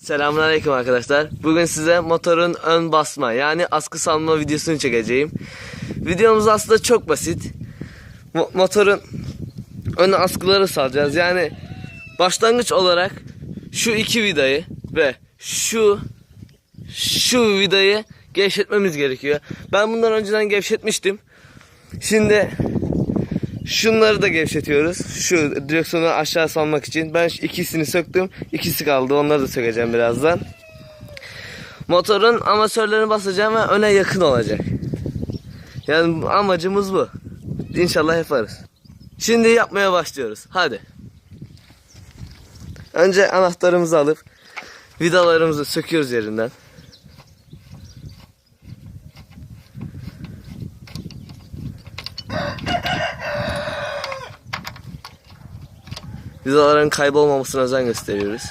Selamünaleyküm arkadaşlar. Bugün size motorun ön basma yani askı salma videosunu çekeceğim. Videomuz aslında çok basit. Mo- motorun ön askıları salacağız. Yani başlangıç olarak şu iki vidayı ve şu şu vidayı gevşetmemiz gerekiyor. Ben bundan önceden gevşetmiştim. Şimdi Şunları da gevşetiyoruz. Şu direksiyonu aşağı salmak için. Ben ikisini söktüm. İkisi kaldı. Onları da sökeceğim birazdan. Motorun amatörlerini basacağım ve öne yakın olacak. Yani amacımız bu. İnşallah yaparız. Şimdi yapmaya başlıyoruz. Hadi. Önce anahtarımızı alıp vidalarımızı söküyoruz yerinden. Vidaların kaybolmamasına özen gösteriyoruz.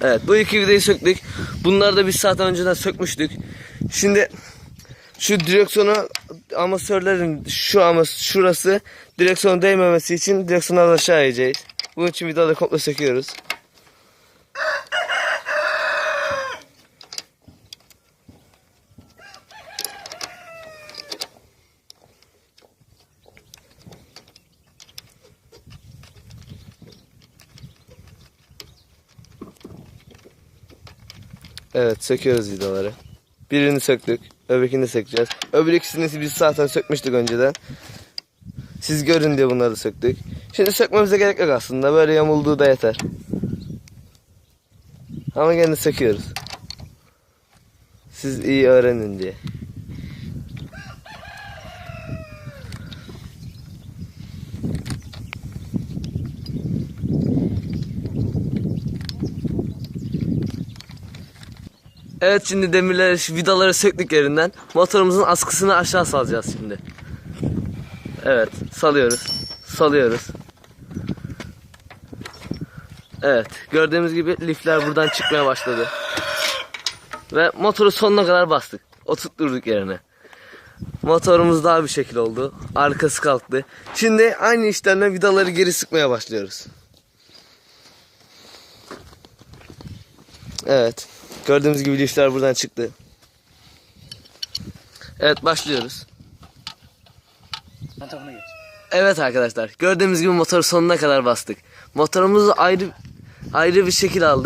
Evet bu iki vidayı söktük. Bunları da bir saat önceden sökmüştük. Şimdi şu direksiyonu amasörlerin şu ama şurası direksiyona değmemesi için direksiyonu az aşağı eğeceğiz. Bunun için vidaları komple söküyoruz. Evet söküyoruz vidaları. Birini söktük. Öbürkini sökeceğiz. Öbür ikisini biz zaten sökmüştük önceden. Siz görün diye bunları söktük. Şimdi sökmemize gerek yok aslında. Böyle yamulduğu da yeter. Ama gene söküyoruz. Siz iyi öğrenin diye. Evet şimdi demirleri, vidaları söktük yerinden. Motorumuzun askısını aşağı salacağız şimdi. Evet salıyoruz. Salıyoruz. Evet gördüğümüz gibi lifler buradan çıkmaya başladı. Ve motoru sonuna kadar bastık. Oturtturduk yerine. Motorumuz daha bir şekil oldu. Arkası kalktı. Şimdi aynı işlemle vidaları geri sıkmaya başlıyoruz. Evet. Gördüğümüz gibi lifler buradan çıktı. Evet başlıyoruz. Evet arkadaşlar gördüğümüz gibi motoru sonuna kadar bastık. Motorumuzu ayrı ayrı bir şekil aldık.